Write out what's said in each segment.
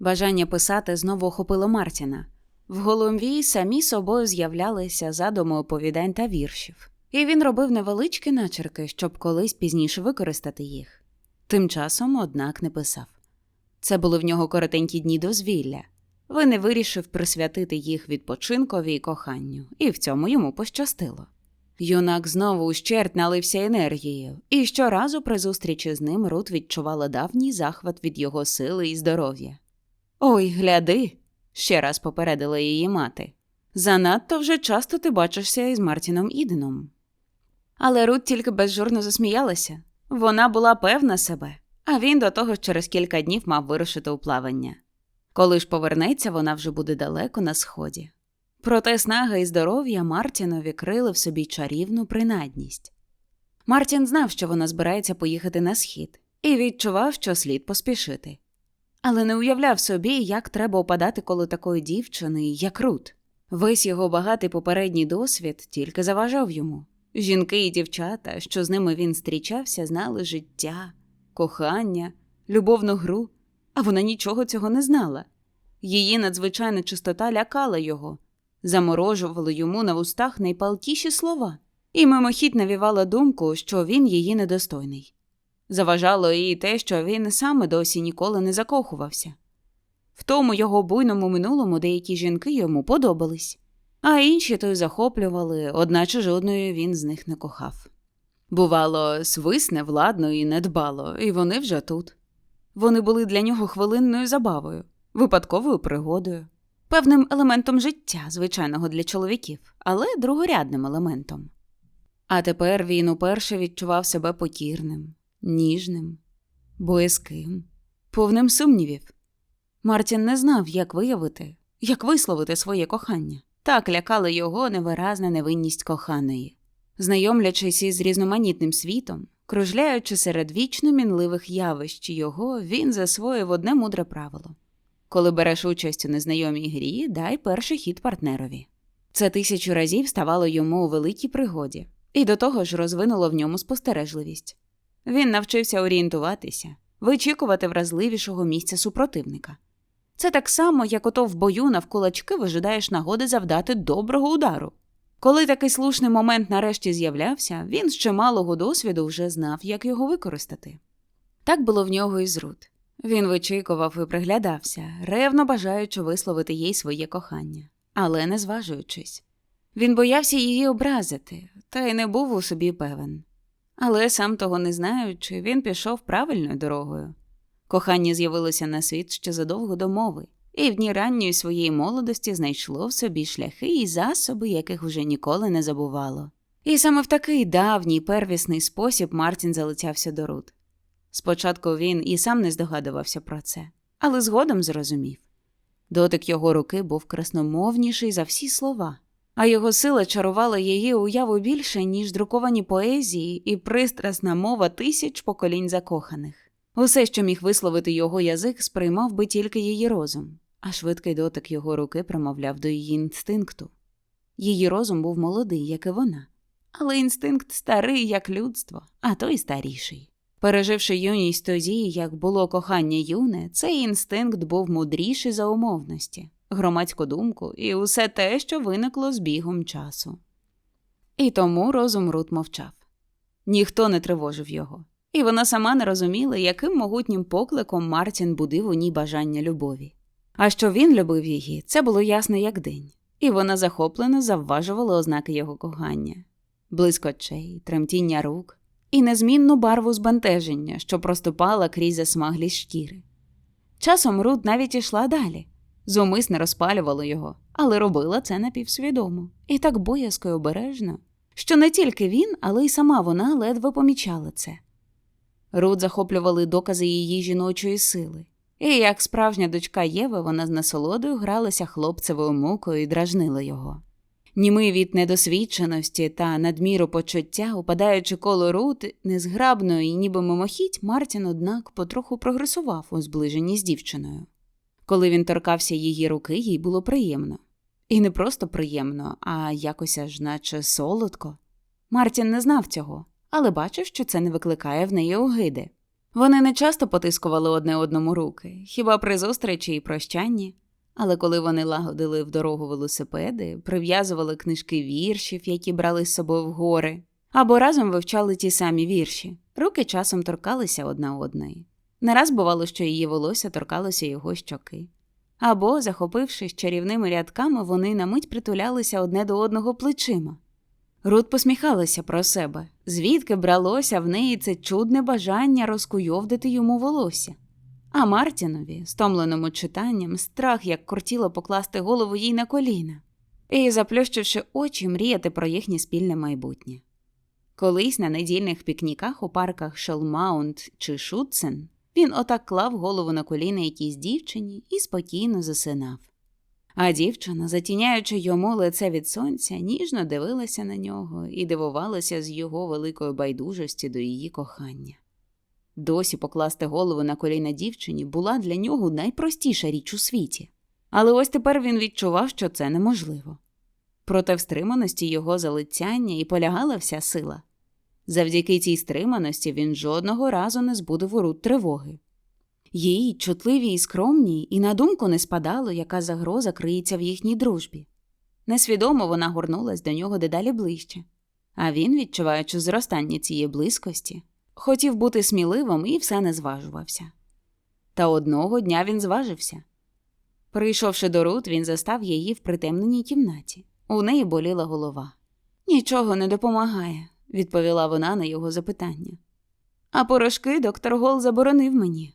Бажання писати знову охопило Мартіна. В голові самі собою з'являлися задуми оповідань та віршів, і він робив невеличкі начерки, щоб колись пізніше використати їх. Тим часом, однак, не писав. Це були в нього коротенькі дні дозвілля. Він і вирішив присвятити їх відпочинкові і коханню, і в цьому йому пощастило. Юнак знову ущерть налився енергією, і щоразу при зустрічі з ним Рут відчувала давній захват від його сили і здоров'я. Ой, гляди, ще раз попередила її мати. Занадто вже часто ти бачишся із Мартіном Іденом. Але Рут тільки безжурно засміялася. Вона була певна себе, а він до того ж через кілька днів мав вирушити у плавання. Коли ж повернеться, вона вже буде далеко на сході. Проте снага і здоров'я Мартінові крили в собі чарівну принадність. Мартін знав, що вона збирається поїхати на схід, і відчував, що слід поспішити. Але не уявляв собі, як треба опадати коло такої дівчини, як Рут. Весь його багатий попередній досвід тільки заважав йому. Жінки і дівчата, що з ними він зустрічався, знали життя, кохання, любовну гру, а вона нічого цього не знала. Її надзвичайна чистота лякала його, заморожувала йому на вустах найпалкіші слова, і мимохідь навівала думку, що він її недостойний. Заважало їй те, що він саме досі ніколи не закохувався. В тому його буйному минулому деякі жінки йому подобались, а інші то й захоплювали, одначе жодної він з них не кохав. Бувало, свисне владно і недбало, і вони вже тут. Вони були для нього хвилинною забавою, випадковою пригодою, певним елементом життя, звичайного для чоловіків, але другорядним елементом. А тепер він уперше відчував себе покірним, ніжним, боязким, повним сумнівів. Мартін не знав, як виявити, як висловити своє кохання. Так лякала його невиразна невинність коханої. Знайомлячись із різноманітним світом, кружляючи серед вічно мінливих явищ його, він засвоїв одне мудре правило коли береш участь у незнайомій грі, дай перший хід партнерові. Це тисячу разів ставало йому у великій пригоді, і до того ж розвинуло в ньому спостережливість. Він навчився орієнтуватися, вичікувати вразливішого місця супротивника. Це так само, як ото в бою навкулачки вижидаєш нагоди завдати доброго удару. Коли такий слушний момент нарешті з'являвся, він з чималого досвіду вже знав, як його використати. Так було в нього і з Рут. Він вичікував і приглядався, ревно бажаючи висловити їй своє кохання, але не зважуючись. Він боявся її образити, та й не був у собі певен. Але сам того не знаючи, він пішов правильною дорогою. Кохання з'явилося на світ ще задовго до мови, і в дні ранньої своєї молодості знайшло в собі шляхи і засоби, яких вже ніколи не забувало. І саме в такий давній первісний спосіб Мартін залицявся до Рут. Спочатку він і сам не здогадувався про це, але згодом зрозумів. Дотик його руки був красномовніший за всі слова, а його сила чарувала її уяву більше, ніж друковані поезії і пристрасна мова тисяч поколінь закоханих. Усе, що міг висловити його язик, сприймав би тільки її розум, а швидкий дотик його руки промовляв до її інстинкту. Її розум був молодий, як і вона, але інстинкт старий, як людство, а то й старіший. Переживши юність тоді, як було кохання юне, цей інстинкт був мудріший за умовності, громадську думку і усе те, що виникло з бігом часу. І тому розум Рут мовчав. Ніхто не тривожив його, і вона сама не розуміла, яким могутнім покликом Мартін будив у ній бажання любові. А що він любив її, це було ясно як день, і вона захоплено завважувала ознаки його кохання блиск очей, тремтіння рук і незмінну барву збентеження, що проступала крізь засмаглість шкіри. Часом Рут навіть ішла далі, зумисне розпалювала його, але робила це напівсвідомо і так боязко й обережно, що не тільки він, але й сама вона ледве помічала це. Рут захоплювали докази її жіночої сили, І як справжня дочка Єви, вона з насолодою гралася хлопцевою мукою і дражнила його. Німий від недосвідченості та надміру почуття, упадаючи коло рут, незграбно і ніби мимохідь, Мартін, однак, потроху прогресував у зближенні з дівчиною. Коли він торкався її руки, їй було приємно. І не просто приємно, а якось аж наче солодко. Мартін не знав цього, але бачив, що це не викликає в неї огиди. Вони не часто потискували одне одному руки, хіба при зустрічі і прощанні. Але коли вони лагодили в дорогу велосипеди, прив'язували книжки віршів, які брали з собою в гори, або разом вивчали ті самі вірші, руки часом торкалися одна одної. Не раз бувало, що її волосся торкалося його щоки. Або, захопившись чарівними рядками, вони на мить притулялися одне до одного плечима. Рут посміхалася про себе, звідки бралося в неї це чудне бажання розкуйовдити йому волосся. А Мартінові, стомленому читанням, страх як кортіло покласти голову їй на коліна і, заплющивши очі, мріяти про їхнє спільне майбутнє. Колись на недільних пікніках у парках Шелмаунт чи Шутцен він отак клав голову на коліна якійсь дівчині і спокійно засинав. А дівчина, затіняючи йому лице від сонця, ніжно дивилася на нього і дивувалася з його великої байдужості до її кохання. Досі покласти голову на коліна дівчині була для нього найпростіша річ у світі, але ось тепер він відчував, що це неможливо. Проте в стриманості його залицяння і полягала вся сила. Завдяки цій стриманості він жодного разу не збудив у рут тривоги. Їй, чутливій і скромній, і на думку не спадало, яка загроза криється в їхній дружбі. Несвідомо вона горнулась до нього дедалі ближче, а він, відчуваючи зростання цієї близькості, хотів бути сміливим і все не зважувався. Та одного дня він зважився. Прийшовши до Рут, він застав її в притемненій кімнаті. У неї боліла голова. Нічого не допомагає, відповіла вона на його запитання. А порошки доктор Гол заборонив мені.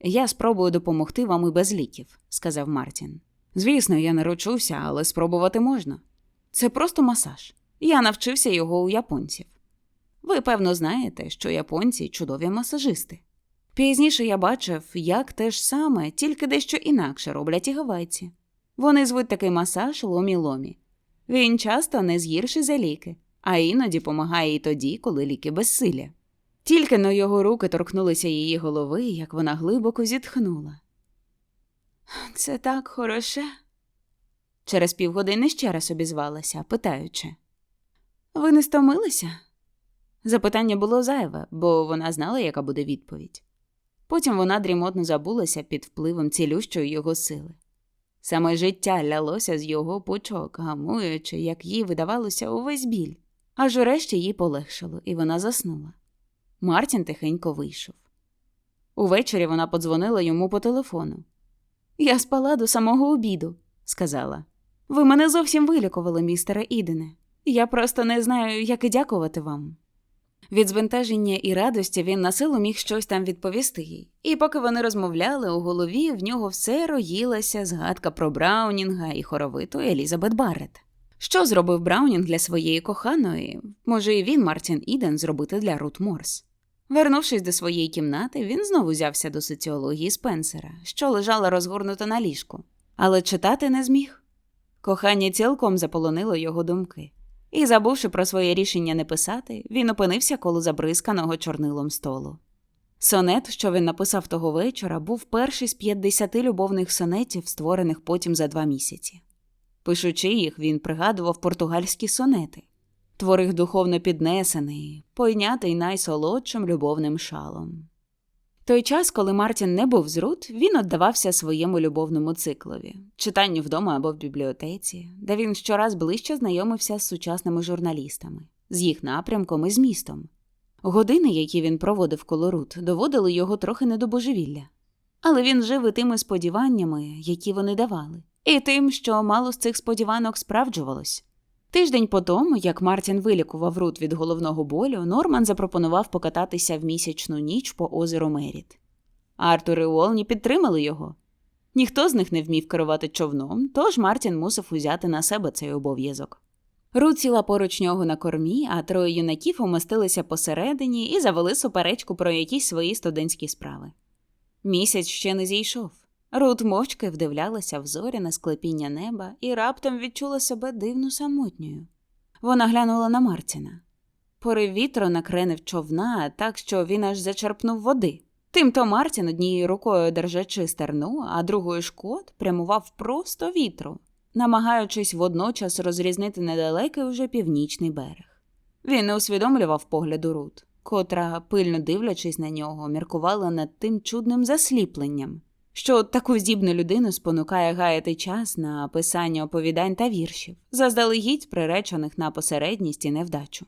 Я спробую допомогти вам і без ліків, сказав Мартін. Звісно, я не ручуся, але спробувати можна. Це просто масаж. Я навчився його у японців. Ви, певно, знаєте, що японці чудові масажисти. Пізніше я бачив, як те ж саме, тільки дещо інакше роблять і гавайці. Вони звуть такий масаж ломі-ломі. Він часто не згірший за ліки, а іноді помагає і тоді, коли ліки безсилля. Тільки но його руки торкнулися її голови, як вона глибоко зітхнула. Це так хороше. Через півгодини ще раз обізвалася, питаючи. Ви не стомилися? Запитання було зайве, бо вона знала, яка буде відповідь. Потім вона дрімотно забулася під впливом цілющої його сили. Саме життя лялося з його пучок, гамуючи, як їй видавалося увесь біль, аж урешті їй полегшало, і вона заснула. Мартін тихенько вийшов. Увечері вона подзвонила йому по телефону. Я спала до самого обіду, сказала. Ви мене зовсім вилікували, містере Ідене. Я просто не знаю, як і дякувати вам. Від збентеження і радості він на силу міг щось там відповісти їй, і поки вони розмовляли, у голові в нього все роїлася згадка про Браунінга і хоровиту Елізабет Баррет. Що зробив Браунінг для своєї коханої? Може, і він, Мартін Іден, зробити для Рут Морс. Вернувшись до своєї кімнати, він знову взявся до соціології Спенсера, що лежала розгорнута на ліжку, але читати не зміг. Кохання цілком заполонило його думки. І, забувши про своє рішення не писати, він опинився коло забризканого чорнилом столу. Сонет, що він написав того вечора, був перший з 50 любовних сонетів, створених потім за два місяці. Пишучи їх, він пригадував португальські сонети, творих духовно піднесений, пойнятий найсолодшим любовним шалом. Той час, коли Мартін не був з Рут, він віддавався своєму любовному циклові, читанню вдома або в бібліотеці, де він щораз ближче знайомився з сучасними журналістами, з їх напрямком і змістом. Години, які він проводив коло Рут, доводили його трохи не до божевілля. Але він жив і тими сподіваннями, які вони давали, і тим, що мало з цих сподіванок справджувалось. Тиждень по тому, як Мартін вилікував Рут від головного болю, Норман запропонував покататися в місячну ніч по озеру Меріт. Артур і Уолні підтримали його. Ніхто з них не вмів керувати човном, тож Мартін мусив узяти на себе цей обов'язок. Рут сіла поруч нього на кормі, а троє юнаків умостилися посередині і завели суперечку про якісь свої студентські справи. Місяць ще не зійшов. Рут мовчки вдивлялася в зорі на склепіння неба і раптом відчула себе дивно самотньою. Вона глянула на Мартіна. Порив вітру накренив човна так, що він аж зачерпнув води. Тимто Мартін однією рукою держачи стерну, а другою шкот прямував просто вітру, намагаючись водночас розрізнити недалекий уже північний берег. Він не усвідомлював погляду Рут, котра, пильно дивлячись на нього, міркувала над тим чудним засліпленням, що таку здібну людину спонукає гаяти час на писання оповідань та віршів, заздалегідь приречених на посередність і невдачу.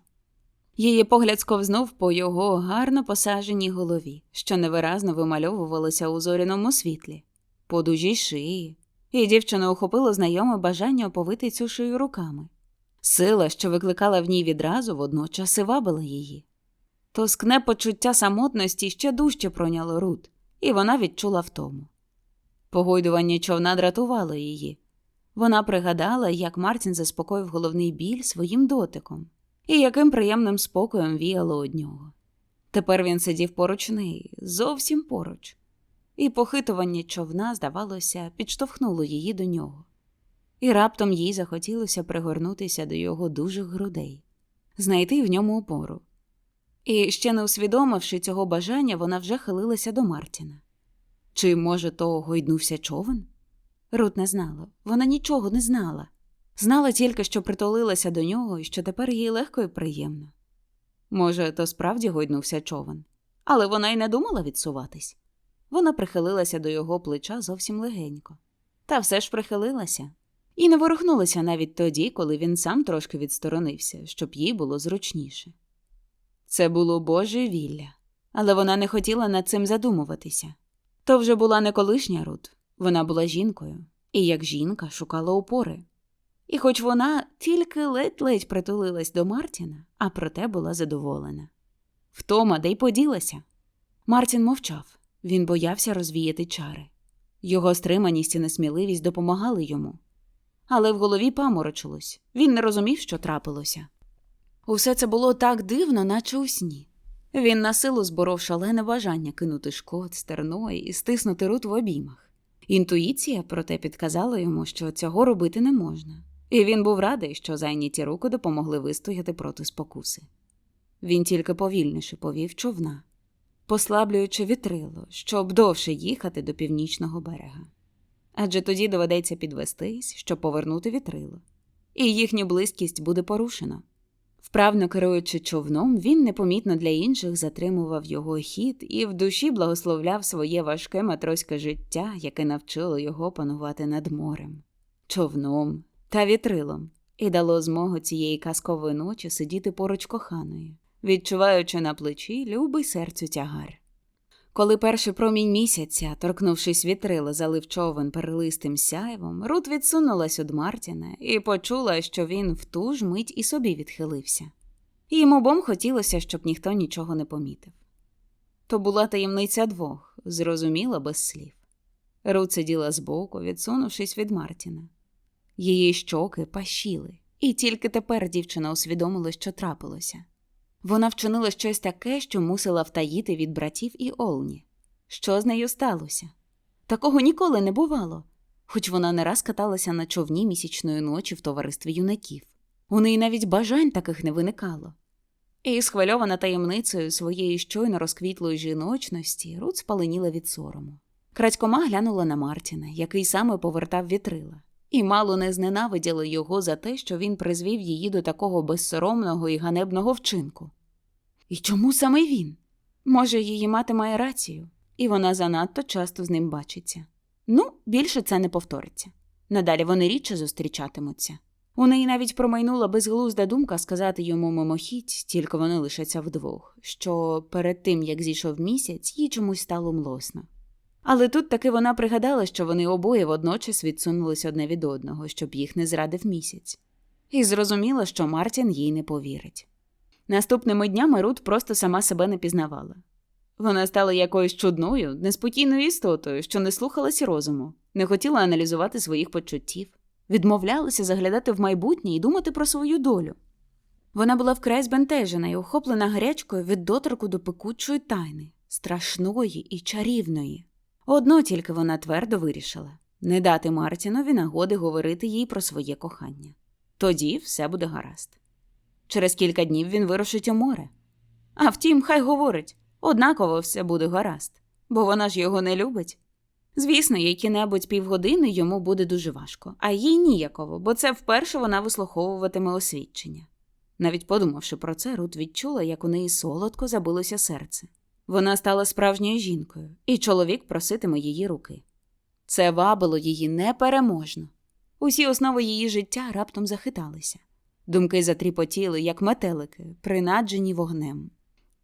Її погляд сковзнув по його гарно посаженій голові, що невиразно вимальовувалося у зоряному світлі, по дужій шиї, і дівчина охопило знайоме бажання оповити цю шию руками. Сила, що викликала в ній відразу, водночас і вабила її. Тоскне почуття самотності ще дужче пройняло Рут, і вона відчула втому. Погойдування човна дратувало її. Вона пригадала, як Мартін заспокоїв головний біль своїм дотиком і яким приємним спокоєм віяло од нього. Тепер він сидів поруч неї, зовсім поруч, і похитування човна, здавалося, підштовхнуло її до нього. І раптом їй захотілося пригорнутися до його дужих грудей, знайти в ньому опору. І ще не усвідомивши цього бажання, вона вже хилилася до Мартіна. Чи, може, то гойднувся човен? Рут не знала, вона нічого не знала. Знала тільки, що притулилася до нього і що тепер їй легко і приємно. Може, то справді гойднувся човен, але вона й не думала відсуватись. Вона прихилилася до його плеча зовсім легенько. Та все ж прихилилася і не ворухнулася навіть тоді, коли він сам трошки відсторонився, щоб їй було зручніше. Це було Боже вілля, але вона не хотіла над цим задумуватися. То вже була не колишня Рут, вона була жінкою, і як жінка шукала опори. І хоч вона тільки ледь-ледь притулилась до Мартіна, а проте була задоволена. Втома, де й поділася. Мартін мовчав, він боявся розвіяти чари. Його стриманість і несміливість допомагали йому. Але в голові паморочилось він не розумів, що трапилося. Усе це було так дивно, наче у сні. Він на силу зборов шалене бажання кинути шкод, стерно і стиснути рут в обіймах. Інтуїція, проте, підказала йому, що цього робити не можна, і він був радий, що зайняті руки допомогли вистояти проти спокуси. Він тільки повільніше повів човна, послаблюючи вітрило, щоб довше їхати до північного берега. Адже тоді доведеться підвестись, щоб повернути вітрило, і їхню близькість буде порушено. Вправно керуючи човном, він непомітно для інших затримував його хід і в душі благословляв своє важке матроське життя, яке навчило його панувати над морем, човном та вітрилом, і дало змогу цієї казкової ночі сидіти поруч коханої, відчуваючи на плечі любий серцю тягар. Коли перший промінь місяця, торкнувшись вітрила, залив човен перелистим сяйвом, Рут відсунулась від Мартіна і почула, що він в ту ж мить і собі відхилився. Їм обом хотілося, щоб ніхто нічого не помітив. То була таємниця двох, зрозуміла без слів. Рут сиділа збоку, відсунувшись від Мартіна. Її щоки пашіли, і тільки тепер дівчина усвідомила, що трапилося. Вона вчинила щось таке, що мусила втаїти від братів і Олні. Що з нею сталося? Такого ніколи не бувало, хоч вона не раз каталася на човні місячної ночі в товаристві юнаків. У неї навіть бажань таких не виникало. І, схвильована таємницею своєї щойно розквітлої жіночності, Рут спаленіла від сорому. Крадькома глянула на Мартіна, який саме повертав вітрила, і мало не зненавиділа його за те, що він призвів її до такого безсоромного і ганебного вчинку. І чому саме він? Може, її мати має рацію, і вона занадто часто з ним бачиться. Ну, більше це не повториться. Надалі вони рідше зустрічатимуться. У неї навіть промайнула безглузда думка сказати йому мимохідь, тільки вони лишаться вдвох, що перед тим, як зійшов місяць, їй чомусь стало млосно. Але тут таки вона пригадала, що вони обоє водночас відсунулись одне від одного, щоб їх не зрадив місяць, і зрозуміла, що Мартін їй не повірить. Наступними днями Рут просто сама себе не пізнавала. Вона стала якоюсь чудною, неспокійною істотою, що не слухалась розуму, не хотіла аналізувати своїх почуттів, відмовлялася заглядати в майбутнє і думати про свою долю. Вона була вкрай збентежена і охоплена гарячкою від доторку до пекучої тайни, страшної і чарівної. Одно тільки вона твердо вирішила не дати Мартінові нагоди говорити їй про своє кохання. Тоді все буде гаразд. Через кілька днів він вирушить у море. А втім, хай говорить, однаково все буде гаразд, бо вона ж його не любить. Звісно, які-небудь півгодини йому буде дуже важко, а їй ніяково, бо це вперше вона вислуховуватиме освідчення. Навіть подумавши про це, Рут відчула, як у неї солодко забилося серце. Вона стала справжньою жінкою, і чоловік проситиме її руки. Це вабило її непереможно. Усі основи її життя раптом захиталися. Думки затріпотіли, як метелики, принаджені вогнем.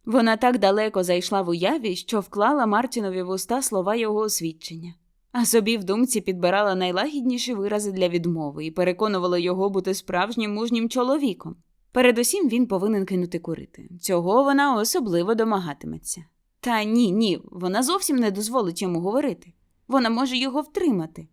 Вона так далеко зайшла в уяві, що вклала Мартінові в уста слова його освідчення, а собі в думці підбирала найлагідніші вирази для відмови і переконувала його бути справжнім мужнім чоловіком. Передусім він повинен кинути курити. Цього вона особливо домагатиметься. Та ні, ні, вона зовсім не дозволить йому говорити. Вона може його втримати.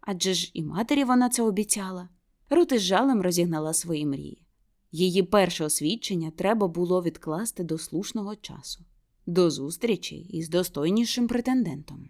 Адже ж і матері вона це обіцяла. Рут із жалем розігнала свої мрії. Її перше освідчення треба було відкласти до слушного часу, до зустрічі із достойнішим претендентом.